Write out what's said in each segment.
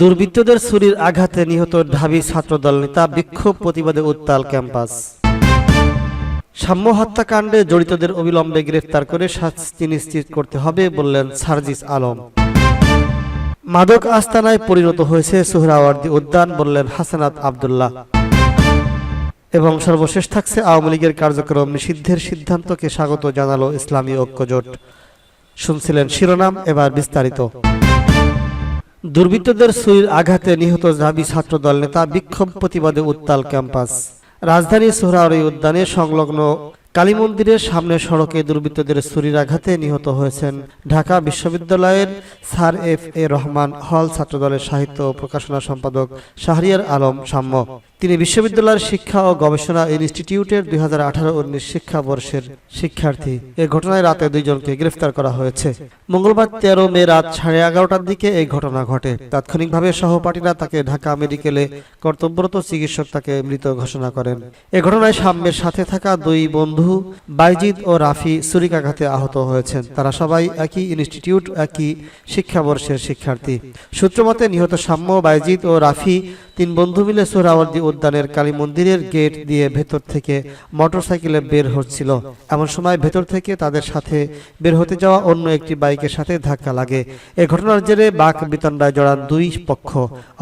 দুর্বৃত্তদের ছুরির আঘাতে নিহত ঢাবি ছাত্রদল নেতা বিক্ষোভ প্রতিবাদে উত্তাল ক্যাম্পাস। সাম্য হত্যাকাণ্ডে জড়িতদের অবিলম্বে গ্রেফতার করে শাস্তি নিশ্চিত করতে হবে বললেন সার্জিস আলম। মাদক আস্তানায় পরিণত হয়েছে সোহরাওয়ার্দী উদ্যান বললেন হাসানাত আবদুল্লাহ। এবং সর্বশেষ থাকছে আওয়ামী লীগের কার্যক্রম নিষিদ্ধের সিদ্ধান্তকে স্বাগত জানালো ইসলামী ঐক্যজোট। শুনছিলেন শিরোনাম, এবার বিস্তারিত। দুর্বৃত্তদের ছুরির আঘাতে নিহত জাবি ছাত্রদল নেতা বিক্ষোভ প্রতিবাদে উত্তাল ক্যাম্পাস। রাজধানী সোহরাওয়ারি উদ্যানে সংলগ্ন কালী মন্দিরের সামনে সড়কে দুর্বৃত্তদের ছুরির আঘাতে নিহত হয়েছেন ঢাকা বিশ্ববিদ্যালয়ের স্যার এফ এ রহমান, হল ছাত্রদলের সাহিত্য ও প্রকাশনা সম্পাদক শাহরিয়ার আলম সাম্য। তিনি বিশ্ববিদ্যালয়ের শিক্ষা ও গবেষণা ইনস্টিটিউটের দুই হাজার আঠারো উনিশ শিক্ষাবর্ষের শিক্ষার্থী। এ ঘটনায় রাতে দুইজনকে গ্রেফতার করা হয়েছে। মঙ্গলবার তেরো মে রাত সাড়ে এগারোটার দিকে এই ঘটনা ঘটে। তাৎক্ষণিকভাবে সহপাঠীরা তাকে ঢাকা মেডিকেলে কর্তব্যরত চিকিৎসক তাকে মৃত ঘোষণা করেন। এ ঘটনায় সাম্যের সাথে থাকা দুই বন্ধু, বাইজিদ ও রাফি ছুরিকাঘাতে আহত হয়েছেন। তারা সবাই একই ইনস্টিটিউট, একই শিক্ষাবর্ষের শিক্ষার্থী। সূত্রমতে নিহত সাম্য, বাইজিদ ও রাফি তিন বন্ধু মিলে সোহরাওয়ার্দী উদ্যানের কালী মন্দিরের গেট দিয়ে ভেতর থেকে মোটরসাইকেলে বের হচ্ছিল। এমন সময় ভেতর থেকে তাদের সাথে বের হতে যাওয়া অন্য একটি বাইকের সাথে ধাক্কা লাগে। এ ঘটনার জেরে বাক বিতণ্ডায় জড়ান দুই পক্ষ।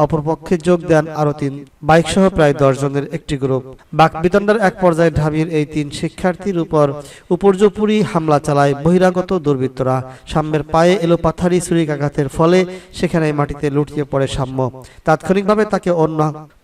অপর পক্ষে যোগ দেন আরও তিন। বাইক সহ প্রায় দশ জনের একটি গ্রুপ। বাক বিতণ্ডার এক পর্যায়ে ঢাবির এই তিন শিক্ষার্থীর উপর উপর্যপুরি হামলা চালায় বহিরাগত দুর্বৃত্তরা। সাম্যের পায়ে এলো পাথারি ছুরিকাঘাতের ফলে সেখানে মাটিতে লুটিয়ে পড়ে সাম্য। তাৎক্ষণিকভাবে তাকে অন্য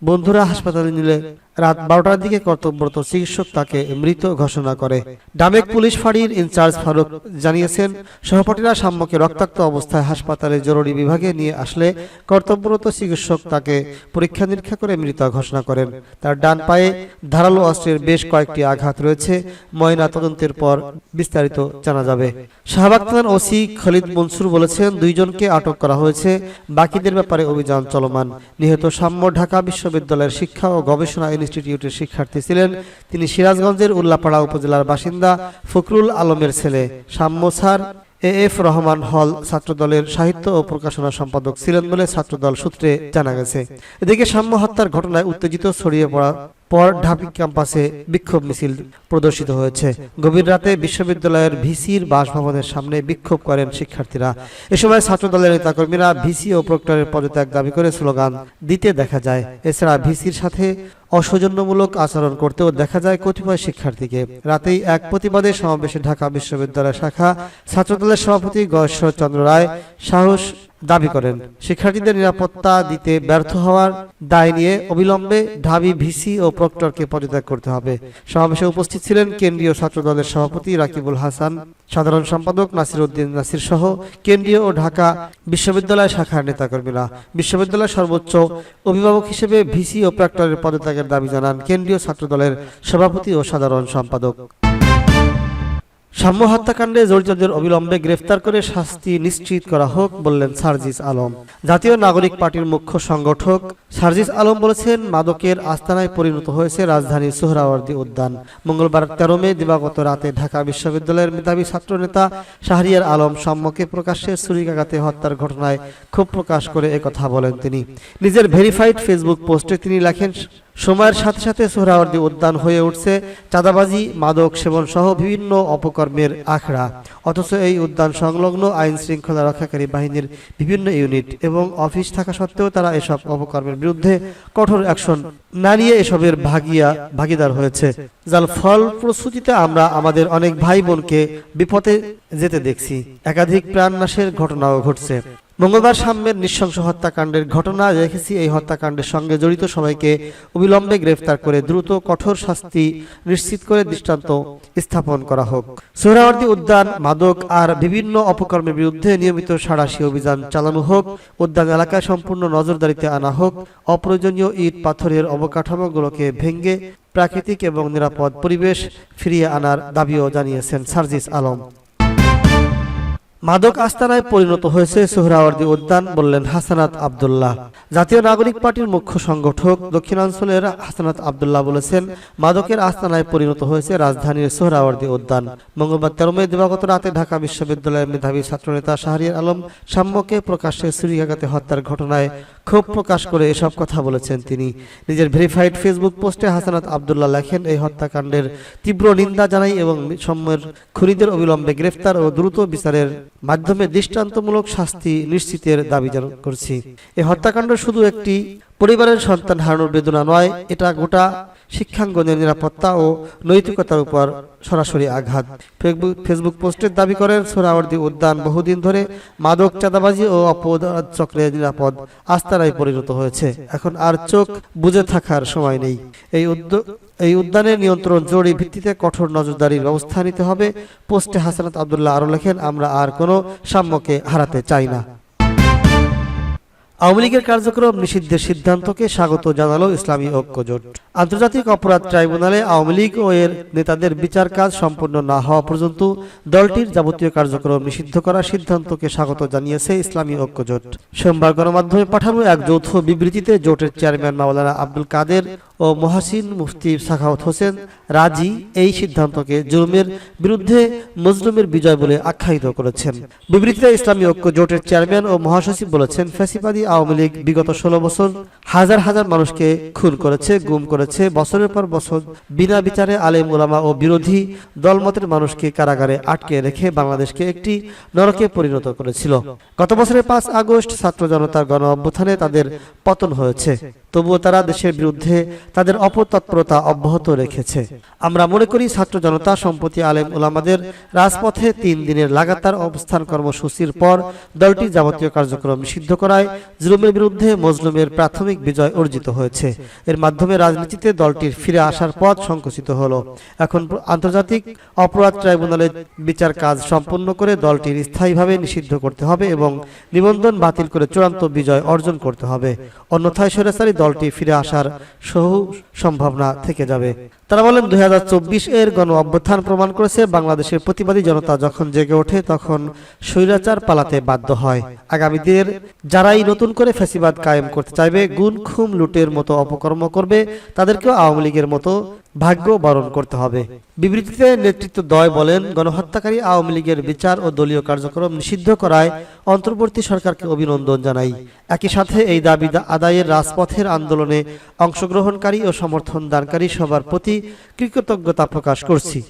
বন্ধুরা হাসপাতালে নিলে রাত বারোটার দিকে কর্তব্যরত চিকিৎসক তাকে মৃত ঘোষণা করে। ডামেক পুলিশ ফাঁড়ির ইনচার্জ ফারুক জানিয়েছেন, সহপাঠীরা সাম্যকে রক্তাক্ত অবস্থায় হাসপাতালে জরুরি বিভাগে নিয়ে আসলে কর্তব্যরত চিকিৎসক তাকে পরীক্ষা নিরীক্ষা করে মৃত ঘোষণা করেন। তার ডান পায়ে ধারালো অস্ত্রের বেশ কয়েকটি আঘাত রয়েছে। ময়না তদন্তের পর বিস্তারিত জানা যাবে। শাহবাগ থানার ওসি খলিদ মনসুর বলেছেন, দুইজনকে আটক করা হয়েছে, বাকিদের ব্যাপারে অভিযান চলমান। নিহত সাম্য ঢাকা বিশ্ববিদ্যালয়ের শিক্ষা ও গবেষণা ইনস্টিটিউটের শিক্ষার্থী ছিলেন তিনি সিরাজগঞ্জের উল্লাপাড়া উপজেলার বাসিন্দা ফখরুল আলমের ছেলে সাম্য স্যার এ এফ রহমান হল ছাত্রদলের সাহিত্য ও প্রকাশনা সম্পাদক ছিলেন বলে ছাত্রদল সূত্রে জানা গেছে। এদিকে সাম্য হত্যার ঘটনায় উত্তেজিত ছড়িয়ে পড়া পর ঢাবি ক্যাম্পাসে বিক্ষোভ মিছিল প্রদর্শিত হয়েছে। গভীর রাতে বিশ্ববিদ্যালয়ের ভিসির বাসভবনের সামনে বিক্ষোভ করেন শিক্ষার্থীরা। এ সময় ছাত্রদলের নেতাকর্মীরা ভিসি ও প্রক্টরের পদত্যাগ দাবি করে স্লোগান দিতে দেখা যায়। এছাড়া ভিসির সাথে অসৌজন্যমূলক আচরণ করতেও দেখা যায় কতিপয় শিক্ষার্থীকে। রাতেই এক প্রতিবাদে সমাবেশে ঢাকা বিশ্ববিদ্যালয় শাখা ছাত্রদলের সভাপতি গয়েশ্বর চন্দ্র রায় সাহস দাবি করেন। শিক্ষার্থীদের নিরাপত্তা দিতে ব্যর্থ হওয়ার দায় নিয়ে অবিলম্বে ঢাবি ভিসি ও প্রক্টরকে পদত্যাগ করতে হবে। সমাবেশে উপস্থিত ছিলেন কেন্দ্রীয় ছাত্র দলের সভাপতি রাকিবুল হাসান, সাধারণ সম্পাদক নাসির উদ্দিন নাসির সহ কেন্দ্রীয় ও ঢাকা বিশ্ববিদ্যালয় শাখার নেতাকর্মীরা। বিশ্ববিদ্যালয়ের সর্বোচ্চ অভিভাবক হিসেবে ভিসি ও প্রক্টরের পদত্যাগের দাবি জানান কেন্দ্রীয় ছাত্র দলের সভাপতি ও সাধারণ সম্পাদক। সাম্য হত্যাকাণ্ডে জড়িতদের অবিলম্বে গ্রেফতার করে শাস্তি নিশ্চিত করা হোক বললেন সার্জিস আলম। জাতীয় নাগরিক পার্টির মুখ্য সংগঠক সার্জিস আলম বলেছেন, মাদকের আস্তানায় পরিণত হয়েছে রাজধানীর সোহরাওয়ার্দী উদ্যান। মঙ্গলবার তেরো মে, দিবাগত রাতে ঢাকা বিশ্ববিদ্যালয়ের মেধাবী ছাত্রনেতা শাহরিয়ার আলম সাম্যকে প্রকাশ্যে ছুরিকাঘাতে হত্যার ঘটনায় ক্ষোভ প্রকাশ করে একথা বলেন তিনি। নিজের ভেরিফাইড ফেসবুক পোস্টে তিনি লেখেন সময়ের সাথে সাথে সোহরাওয়ার্দী উদ্যান হয়ে উঠছে। চাঁদাবাজি, মাদক সেবন সহ বিভিন্ন অপকর্মের আখড়া। অথচ এই উদ্যান সংলগ্ন আইন শৃঙ্খলা রক্ষাকারী বাহিনীর বিভিন্ন ইউনিট এবং অফিস থাকা সত্ত্বেও তারা এসব অপকর্মের বিরুদ্ধে কঠোর অ্যাকশন না নিয়ে এসবের ভাগিয়া, ভাগিদার হয়েছে। যার ফল প্রস্তুতিতে আমরা আমাদের অনেক ভাই বোনকে বিপদে যেতে দেখছি। একাধিক প্রাণনাশের ঘটনাও ঘটছে। মঙ্গলবার সাম্যের নৃশংস হত্যাকাণ্ডের ঘটনা দেখেছি এই হত্যাকাণ্ডের সঙ্গে জড়িত সবাইকে অবিলম্বে গ্রেফতার করে দ্রুত কঠোর শাস্তি নিশ্চিত করে দৃষ্টান্ত স্থাপন করা হোক। সোহরাওয়ার্দী উদ্যান, মাদক আর বিভিন্ন অপকর্মের বিরুদ্ধে নিয়মিত সাড়াশি অভিযান চালানো হোক। উদ্যান এলাকায় সম্পূর্ণ নজরদারিতে আনা হোক। অপ্রয়োজনীয় ইট, পাথরের অবকাঠামোগুলোকে ভেঙ্গে প্রাকৃতিক এবং নিরাপদ পরিবেশ ফিরিয়ে আনার দাবিও জানিয়েছেন সার্জিস আলম। মাদক আস্তানায় পরিণত হয়েছে সোহরাওয়ার্দী উদ্যান, বললেন হাসানাত আবদুল্লাহ। জাতীয় নাগরিক পার্টির মুখ্য সংগঠক দক্ষিণাঞ্চলের হাসানাত আবদুল্লাহ বলেছেন, মাদকের আস্তানায় পরিণত হয়েছে রাজধানীর সোহরাওয়ার্দী উদ্যান। মঙ্গলবার তেরো মে দিবাগত রাতে ঢাকা বিশ্ববিদ্যালয়ের মেধাবী ছাত্রনেতা শাহরিয়ার আলম সাম্যকে প্রকাশ্যে ছুরিকাঘাতে হত্যার ঘটনায় ক্ষোভ প্রকাশ করে এসব কথা বলেছেন তিনি। নিজের ভেরিফাইড ফেসবুক পোস্টে হাসানাত আবদুল্লাহ লেখেন, এই হত্যাকাণ্ডের তীব্র নিন্দা জানাই এবং সময়ের খুনিদের অবিলম্বে গ্রেফতার ও দ্রুত বিচারের মাধ্যমে দৃষ্টান্তমূলক শাস্তি নিশ্চিতের দাবি করছি। এই হত্যাকাণ্ড শুধু একটি পরিবারের সন্তান হারানোর বেদনা নয়, এটা গোটা শিক্ষাঙ্গনের নিরাপত্তা ও নৈতিকতার উপর সরাসরি আঘাত। ফেসবুক ফেসবুক পোস্টের দাবি করেন সোহরাওয়ার্দী উদ্যান বহুদিন ধরে মাদক চাঁদাবাজি ও অপরাধ চক্রের নিরাপদ আস্তারায় পরিণত হয়েছে। এখন আর চোখ বুঝে থাকার সময় নেই। এই উদ্যোগ এই উদ্যানের নিয়ন্ত্রণ জরুরি ভিত্তিতে কঠোর নজরদারির ব্যবস্থা নিতে হবে। পোস্টে হাসানাত আবদুল্লাহ আরও লেখেন, আমরা আর কোনো সাম্যকে হারাতে চাই না। আওয়ামী লীগের কার্যক্রম নিষিদ্ধের সিদ্ধান্তকে স্বাগত জানালো ইসলামী ঐক্যজোট আন্তর্জাতিক অপরাধ ট্রাইব্যুনালে আওয়ামী লীগ ও এর নেতাদের বিচার কাজ সম্পন্ন না হওয়া পর্যন্ত দলটির যাবতীয় কার্যক্রম নিষিদ্ধ করার সিদ্ধান্তকে স্বাগত জানিয়েছে ইসলামী ঐক্যজোট সোমবার গণমাধ্যমে পাঠানো এক যৌথ বিবৃতিতে জোটের চেয়ারম্যান মাওলানা আব্দুল কাদের ও মহাসিন মুফতি সাখাওয়াত হোসেন রাজি এই সিদ্ধান্তকে জুলুমের বিরুদ্ধে মজলুমের বিজয় বলে আখ্যায়িত করেছেন। বিবৃতিতে ইসলামী ঐক্য জোটের চেয়ারম্যান ও মহাসচিব বলেছেন, ফ্যাসিবাদী আওয়ামী লীগ বিগত ষোলো বছর হাজার হাজার মানুষকে খুন করেছে, গুম করেছে। বছরের পর বছর বিনা বিচারে আলেম ওলামা ও বিরোধী দলমতের মানুষকে কারাগারে আটকে রেখে বাংলাদেশকে একটি নরকে পরিণত করেছিল। গত বছরের পাঁচ আগস্ট ছাত্র জনতার গণ অভ্যুত্থানে তাদের পতন হয়েছে। তবুও তারা দেশের বিরুদ্ধে তাদের অপতৎপরতা অব্যাহত রেখেছে। আমরা মনে করি ছাত্র জনতা, সম্প্রতি আলেম ওলামাদের রাজপথে তিন দিনের লাগাতার অবস্থান কর্মসূচির পর দলটি যাবতীয় কার্যক্রম নিষিদ্ধ করায় জুলুমের বিরুদ্ধে মজলুমের প্রাথমিক বিজয় অর্জিত হয়েছে। এর মাধ্যমে রাজনীতিতে দলটির ফিরে আসার পথ সংকুচিত হলো। এখন আন্তর্জাতিক অপরাধ ট্রাইব্যুনালের বিচার কাজ সম্পন্ন করে দলটির স্থায়ীভাবে নিষিদ্ধ করতে হবে এবং নিবন্ধন বাতিল করে চূড়ান্ত বিজয় অর্জন করতে হবে। অন্যথায় সরেসারি দলটি ফিরে আসার সহু সম্ভাবনা থেকে যাবে। তারা বলেন, দুই এর গণ অভ্যুত্থান প্রমাণ করেছে, বাংলাদেশের প্রতিবাদী জনতা যখন জেগে ওঠে তখন স্বৈরাচার পালাতে বাধ্য হয়। আগামী দিনের যারাই নতুন করে ফ্যাসিবাদ কায়েম করতে চাইবে গুণ খুম লুটের মতো অপকর্ম করবে, তাদেরকেও আওয়ামী লীগের মতো ভাগ্য বরণ করতে হবে। বিবৃতিতে নেতৃত্ব দয় বলেন, গণহত্যাকারী আওয়ামী লীগের বিচার ও দলীয় কার্যক্রম নিষিদ্ধ করায় অন্তর্বর্তী সরকারকে অভিনন্দন জানাই। একই সাথে এই দাবি আদায়ের রাজপথের আন্দোলনে অংশগ্রহণকারী ও সমর্থন দানকারী সবার প্রতি কৃতজ্ঞতা প্রকাশ করছি।